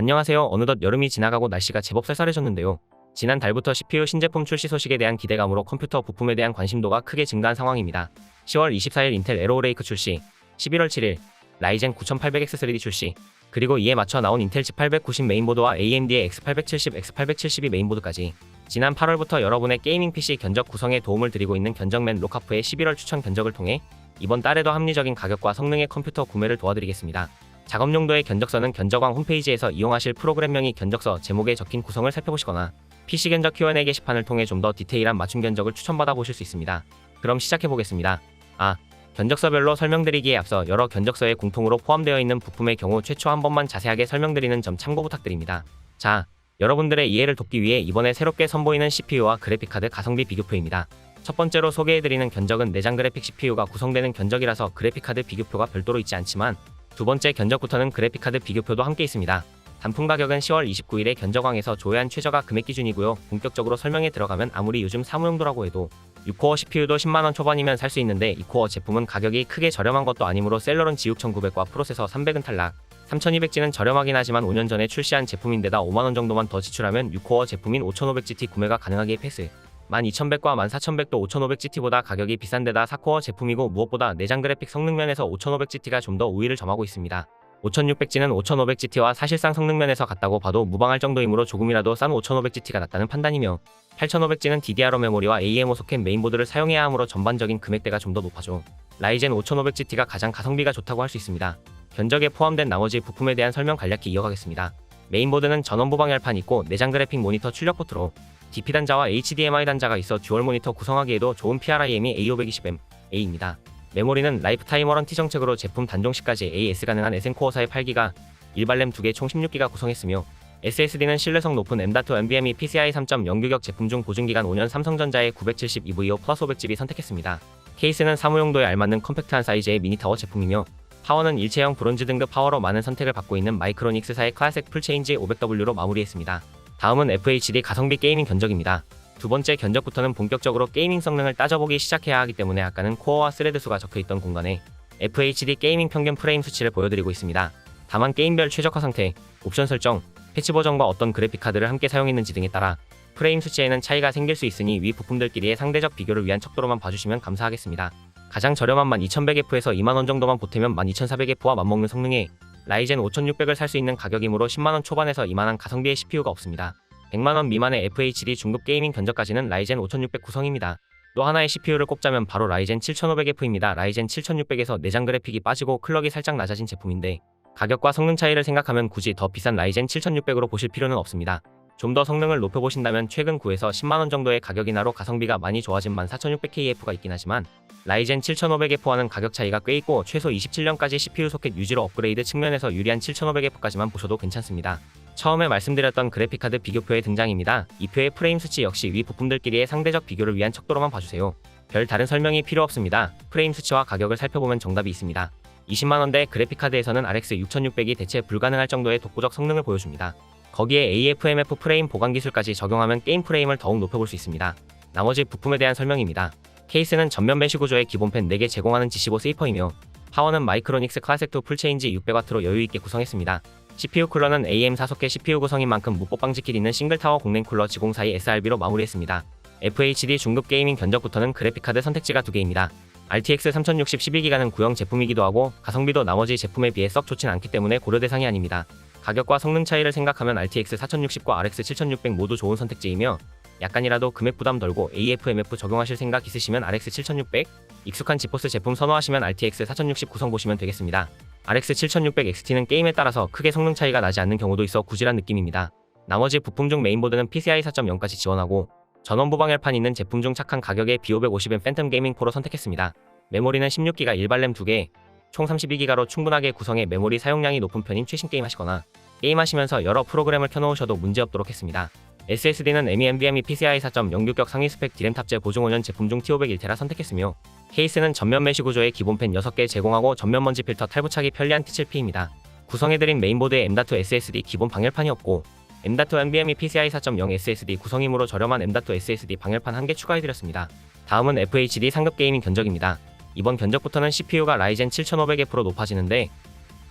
안녕하세요. 어느덧 여름이 지나가고 날씨가 제법 쌀쌀해졌는데요. 지난 달부터 CPU 신제품 출시 소식에 대한 기대감으로 컴퓨터 부품에 대한 관심도가 크게 증가한 상황입니다. 10월 24일 인텔 에로레이크 출시, 11월 7일 라이젠 9800X3D 출시, 그리고 이에 맞춰 나온 인텔 G890 메인보드와 AMD의 X870, X872 메인보드까지 지난 8월부터 여러분의 게이밍 PC 견적 구성에 도움을 드리고 있는 견적맨 로카프의 11월 추천 견적을 통해 이번 달에도 합리적인 가격과 성능의 컴퓨터 구매를 도와드리겠습니다. 작업 용도의 견적서는 견적왕 홈페이지에서 이용하실 프로그램명이 견적서 제목에 적힌 구성을 살펴보시거나 PC 견적 Q&A 게시판을 통해 좀 더 디테일한 맞춤 견적을 추천받아 보실 수 있습니다. 그럼 시작해 보겠습니다. 아, 견적서별로 설명드리기에 앞서 여러 견적서에 공통으로 포함되어 있는 부품의 경우 최초 한 번만 자세하게 설명드리는 점 참고 부탁드립니다. 자, 여러분들의 이해를 돕기 위해 이번에 새롭게 선보이는 CPU와 그래픽카드 가성비 비교표입니다. 첫 번째로 소개해드리는 견적은 내장 그래픽 CPU가 구성되는 견적이라서 그래픽카드 비교표가 별도로 있지 않지만 두 번째 견적부터는 그래픽카드 비교표도 함께 있습니다. 단품 가격은 10월 29일에 견적왕에서 조회한 최저가 금액 기준이고요. 본격적으로 설명에 들어가면 아무리 요즘 사무용도라고 해도 6코어 CPU도 10만원 초반이면 살 수 있는데 2코어 제품은 가격이 크게 저렴한 것도 아니므로 셀러론 G6 1900과 프로세서 300은 탈락 3200G는 저렴하긴 하지만 5년 전에 출시한 제품인데다 5만원 정도만 더 지출하면 6코어 제품인 5500GT 구매가 가능하기에 패스 12100과 14100도 5500GT보다 가격이 비싼 데다 4코어 제품이고 무엇보다 내장 그래픽 성능면에서 5500GT가 좀 더 우위를 점하고 있습니다. 5600G는 5500GT와 사실상 성능면에서 같다고 봐도 무방할 정도이므로 조금이라도 싼 5500GT가 낫다는 판단이며 8500G는 DDR5 메모리와 AMO 소켓 메인보드를 사용해야 하므로 전반적인 금액대가 좀 더 높아져 라이젠 5500GT가 가장 가성비가 좋다고 할 수 있습니다. 견적에 포함된 나머지 부품에 대한 설명 간략히 이어가겠습니다. 메인보드는 전원 보방 열판 있고 내장 그래픽 모니터 출력 포트로 DP 단자와 HDMI 단자가 있어 듀얼 모니터 구성하기에도 좋은 PRIM이 A520M A입니다. 메모리는 라이프타임 워런티 정책으로 제품 단종 시까지 AS 가능한 에센코어사의 8기가, 일발램 2개 총 16기가 구성했으며 SSD는 신뢰성 높은 M.2 NVMe PCI 3.0 규격 제품 중 보증기간 5년 삼성전자의 970EVO 플러스 500GB 선택했습니다. 케이스는 사무용도에 알맞는 컴팩트한 사이즈의 미니타워 제품이며 파워는 일체형 브론즈 등급 파워로 많은 선택을 받고 있는 마이크로닉스사의 클래식 풀체인지 500W로 마무리했습니다. 다음은 FHD 가성비 게이밍 견적입니다. 두 번째 견적부터는 본격적으로 게이밍 성능을 따져보기 시작해야 하기 때문에 아까는 코어와 스레드 수가 적혀있던 공간에 FHD 게이밍 평균 프레임 수치를 보여드리고 있습니다. 다만 게임별 최적화 상태, 옵션 설정, 패치 버전과 어떤 그래픽 카드를 함께 사용했는지 등에 따라 프레임 수치에는 차이가 생길 수 있으니 위 부품들끼리의 상대적 비교를 위한 척도로만 봐주시면 감사하겠습니다. 가장 저렴한 12100F에서 2만원 정도만 보태면 12400F와 맞먹는 성능에 라이젠 5600을 살 수 있는 가격이므로 10만원 초반에서 이만한 가성비의 CPU가 없습니다. 100만원 미만의 FHD 중급 게이밍 견적까지는 라이젠 5600 구성입니다. 또 하나의 CPU를 꼽자면 바로 라이젠 7500F입니다. 라이젠 7600에서 내장 그래픽이 빠지고 클럭이 살짝 낮아진 제품인데 가격과 성능 차이를 생각하면 굳이 더 비싼 라이젠 7600으로 보실 필요는 없습니다. 좀 더 성능을 높여보신다면 최근 9에서 10만원 정도의 가격 인하로 가성비가 많이 좋아진 14600KF가 있긴 하지만 라이젠 7500F와는 가격 차이가 꽤 있고 최소 27년까지 CPU 소켓 유지로 업그레이드 측면에서 유리한 7500F까지만 보셔도 괜찮습니다. 처음에 말씀드렸던 그래픽카드 비교표의 등장입니다. 이 표의 프레임 수치 역시 위 부품들끼리의 상대적 비교를 위한 척도로만 봐주세요. 별 다른 설명이 필요 없습니다. 프레임 수치와 가격을 살펴보면 정답이 있습니다. 20만원대 그래픽카드에서는 RX 6600이 대체 불가능할 정도의 독보적 성능을 보여줍니다. 거기에 AFMF 프레임 보강 기술까지 적용하면 게임 프레임을 더욱 높여볼 수 있습니다. 나머지 부품에 대한 설명입니다. 케이스는 전면 메쉬 구조의 기본펜 4개 제공하는 G15 세이퍼이며 파워는 마이크로닉스 클래식2 풀체인지 600W로 여유있게 구성했습니다. CPU 쿨러는 AM 4속개 CPU 구성인 만큼 무법 방지킷 있는 싱글타워 공랭 쿨러 G02 SRB로 마무리했습니다. FHD 중급 게이밍 견적부터는 그래픽카드 선택지가 두 개입니다. RTX 3060 12기가는 구형 제품이기도 하고 가성비도 나머지 제품에 비해 썩 좋진 않기 때문에 고려 대상이 아닙니다. 가격과 성능 차이를 생각하면 RTX 4060과 RX 7600 모두 좋은 선택지이며 약간이라도 금액 부담 덜고 AFMF 적용하실 생각 있으시면 RX 7600, 익숙한 지포스 제품 선호하시면 RTX 4060 구성 보시면 되겠습니다. RX 7600 XT는 게임에 따라서 크게 성능 차이가 나지 않는 경우도 있어 구질한 느낌입니다. 나머지 부품 중 메인보드는 PCI 4.0까지 지원하고 전원 보방열판 있는 제품 중 착한 가격에 B550M 팬텀 게이밍 프로 선택했습니다. 메모리는 16기가 일발램 2개, 총 32기가로 충분하게 구성해 메모리 사용량이 높은 편인 최신 게임 하시거나 게임하시면서 여러 프로그램을 켜놓으셔도 문제없도록 했습니다. SSD는 ME NVMe PCI 4.0 규격 상위 스펙 디램 탑재 보증 5년 제품 중 T500 1테라 선택했으며 케이스는 전면 메쉬 구조의 기본 펜 6개 제공하고 전면 먼지 필터 탈부착이 편리한 T7P입니다. 구성해드린 메인보드에 M.2 SSD 기본 방열판이 없고 M.2 NVMe PCI 4.0 SSD 구성이므로 저렴한 M.2 SSD 방열판 1개 추가해드렸습니다. 다음은 FHD 상급 게이밍 견적입니다. 이번 견적부터는 CPU가 라이젠 7500F로 높아지는데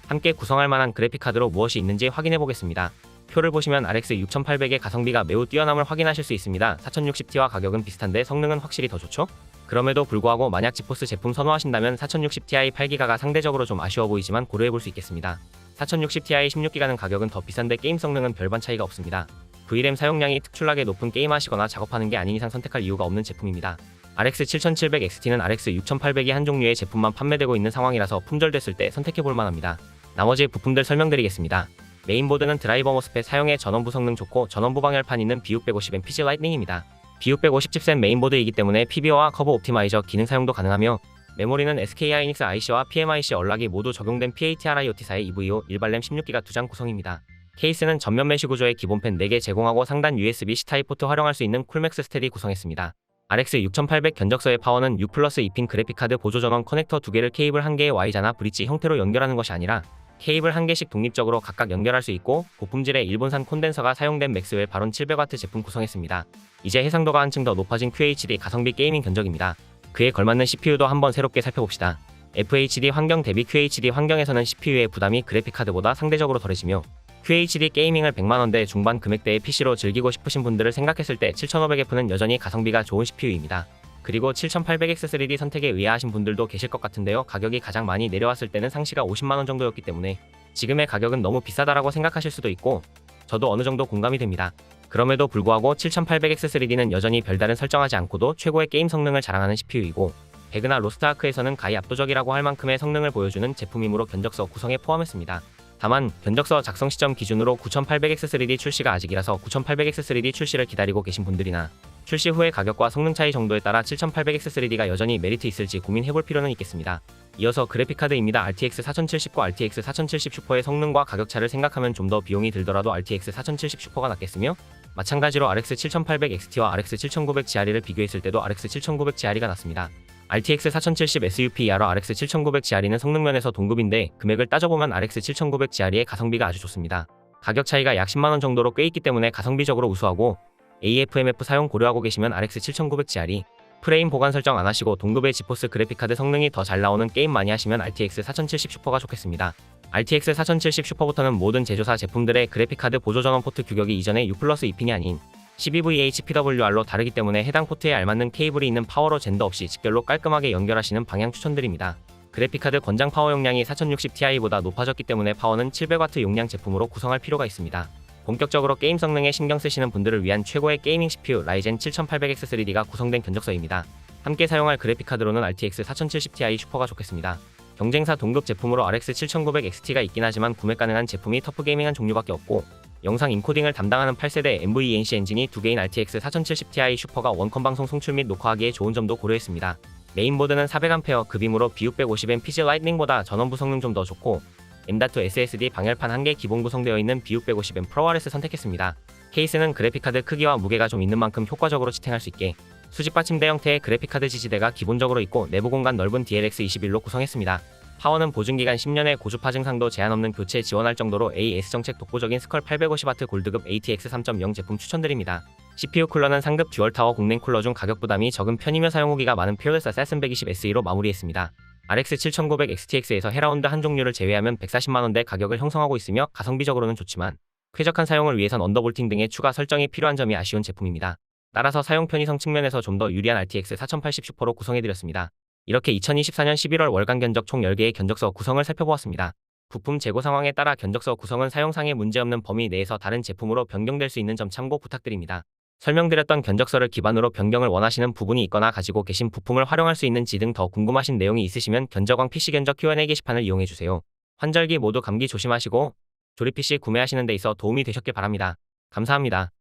함께 구성할 만한 그래픽카드로 무엇이 있는지 확인해 보겠습니다. 표를 보시면 RX 6800의 가성비가 매우 뛰어남을 확인하실 수 있습니다. 4060Ti와 가격은 비슷한데 성능은 확실히 더 좋죠? 그럼에도 불구하고 만약 지포스 제품 선호하신다면 4060ti 8기가가 상대적으로 좀 아쉬워 보이지만 고려해 볼 수 있겠습니다. 4060ti 16기가는 가격은 더 비싼데 게임 성능은 별반 차이가 없습니다. VRAM 사용량이 특출나게 높은 게임하시거나 작업하는 게 아닌 이상 선택할 이유가 없는 제품입니다. RX 7700XT는 RX 6800이 한 종류의 제품만 판매되고 있는 상황이라서 품절됐을 때 선택해 볼 만합니다. 나머지 부품들 설명드리겠습니다. 메인보드는 드라이버 모스펫 사용에 전원부 성능 좋고 전원부 방열판 있는 B650M PG 라이트닝입니다. B650 칩셋 메인보드이기 때문에 PBO와 커버 옵티마이저 기능 사용도 가능하며 메모리는 SK 하이닉스 IC와 PMIC 연락이 모두 적용된 PATR IoT사의 EVO 일발램 16기가 두 장 구성입니다. 케이스는 전면 메쉬 구조의 기본 펜 4개 제공하고 상단 USB-C 타입 포트 활용할 수 있는 쿨맥스 스테디 구성했습니다. RX 6800 견적서의 파워는 6 플러스 2핀 그래픽카드 보조 전원 커넥터 2개를 케이블 1개의 Y자나 브릿지 형태로 연결하는 것이 아니라 케이블 1개씩 독립적으로 각각 연결할 수 있고 고품질의 일본산 콘덴서가 사용된 맥스웰 바론 700W 제품 구성했습니다. 이제 해상도가 한층 더 높아진 QHD 가성비 게이밍 견적입니다. 그에 걸맞는 CPU도 한번 새롭게 살펴봅시다. FHD 환경 대비 QHD 환경에서는 CPU의 부담이 그래픽카드보다 상대적으로 덜해지며 QHD 게이밍을 100만원대 중반 금액대의 PC로 즐기고 싶으신 분들을 생각했을 때 7500F는 여전히 가성비가 좋은 CPU입니다. 그리고 7800X3D 선택에 의아하신 분들도 계실 것 같은데요. 가격이 가장 많이 내려왔을 때는 상시가 50만원 정도였기 때문에 지금의 가격은 너무 비싸다라고 생각하실 수도 있고 저도 어느 정도 공감이 됩니다. 그럼에도 불구하고 7800X3D는 여전히 별다른 설정하지 않고도 최고의 게임 성능을 자랑하는 CPU이고 배그나 로스트아크에서는 가히 압도적이라고 할 만큼의 성능을 보여주는 제품이므로 견적서 구성에 포함했습니다. 다만 견적서 작성 시점 기준으로 9800X3D 출시가 아직이라서 9800X3D 출시를 기다리고 계신 분들이나 출시 후의 가격과 성능 차이 정도에 따라 7800X3D가 여전히 메리트 있을지 고민해볼 필요는 있겠습니다. 이어서 그래픽카드입니다. RTX 4070과 RTX 4070 슈퍼의 성능과 가격 차를 생각하면 좀 더 비용이 들더라도 RTX 4070 슈퍼가 낫겠으며 마찬가지로 RX 7800 XT와 RX 7900 GRE를 비교했을 때도 RX 7900 GRE가 낫습니다. RTX 4070 SUPE와 RX 7900 GRE는 성능 면에서 동급인데 금액을 따져보면 RX 7900 GRE의 가성비가 아주 좋습니다. 가격 차이가 약 10만원 정도로 꽤 있기 때문에 가성비적으로 우수하고 AFMF 사용 고려하고 계시면 RX 7900 GRE 프레임 보관 설정 안 하시고 동급의 지포스 그래픽카드 성능이 더 잘 나오는 게임 많이 하시면 RTX 4070 슈퍼가 좋겠습니다. RTX 4070 슈퍼부터는 모든 제조사 제품들의 그래픽카드 보조 전원 포트 규격이 이전의 6 플러스 2핀이 아닌 12VH PWR로 다르기 때문에 해당 포트에 알맞는 케이블이 있는 파워로 젠더 없이 직결로 깔끔하게 연결하시는 방향 추천드립니다. 그래픽카드 권장 파워 용량이 4060ti보다 높아졌기 때문에 파워는 700W 용량 제품으로 구성할 필요가 있습니다. 본격적으로 게임 성능에 신경 쓰시는 분들을 위한 최고의 게이밍 CPU 라이젠 7800X3D가 구성된 견적서입니다. 함께 사용할 그래픽카드로는 RTX 4070ti 슈퍼가 좋겠습니다. 경쟁사 동급 제품으로 RX 7900XT가 있긴 하지만 구매 가능한 제품이 터프 게이밍한 종류밖에 없고 영상 인코딩을 담당하는 8세대 NVENC 엔진이 두 개인 RTX 4070ti 슈퍼가 원컴 방송 송출 및 녹화하기에 좋은 점도 고려했습니다. 메인보드는 400A 급이므로 B650M PG 라이트닝보다 전원부 성능 좀 더 좋고 M.2 SSD 방열판 1개 기본 구성되어 있는 B650M Pro RS 선택했습니다. 케이스는 그래픽카드 크기와 무게가 좀 있는 만큼 효과적으로 지탱할 수 있게 수직 받침대 형태의 그래픽카드 지지대가 기본적으로 있고 내부 공간 넓은 DLX21로 구성했습니다. 파워는 보증기간 10년의 고주파 증상도 제한 없는 교체 지원할 정도로 AS 정책 독보적인 스컬 850W 골드급 ATX 3.0 제품 추천드립니다. CPU 쿨러는 상급 듀얼타워 공랭 쿨러 중 가격 부담이 적은 편이며 사용 후기가 많은 퓨어레스 세슨 120 SE로 마무리했습니다. RX 7900 XTX에서 헤라운드 한 종류를 제외하면 140만원대 가격을 형성하고 있으며 가성비적으로는 좋지만 쾌적한 사용을 위해선 언더볼팅 등의 추가 설정이 필요한 점이 아쉬운 제품입니다. 따라서 사용 편의성 측면에서 좀 더 유리한 RTX 4080 슈퍼로 구성해드렸습니다. 이렇게 2024년 11월 월간 견적 총 10개의 견적서 구성을 살펴보았습니다. 부품 재고 상황에 따라 견적서 구성은 사용상의 문제없는 범위 내에서 다른 제품으로 변경될 수 있는 점 참고 부탁드립니다. 설명드렸던 견적서를 기반으로 변경을 원하시는 부분이 있거나 가지고 계신 부품을 활용할 수 있는지 등 더 궁금하신 내용이 있으시면 견적왕 PC 견적 Q&A 게시판을 이용해주세요. 환절기 모두 감기 조심하시고 조립 PC 구매하시는 데 있어 도움이 되셨길 바랍니다. 감사합니다.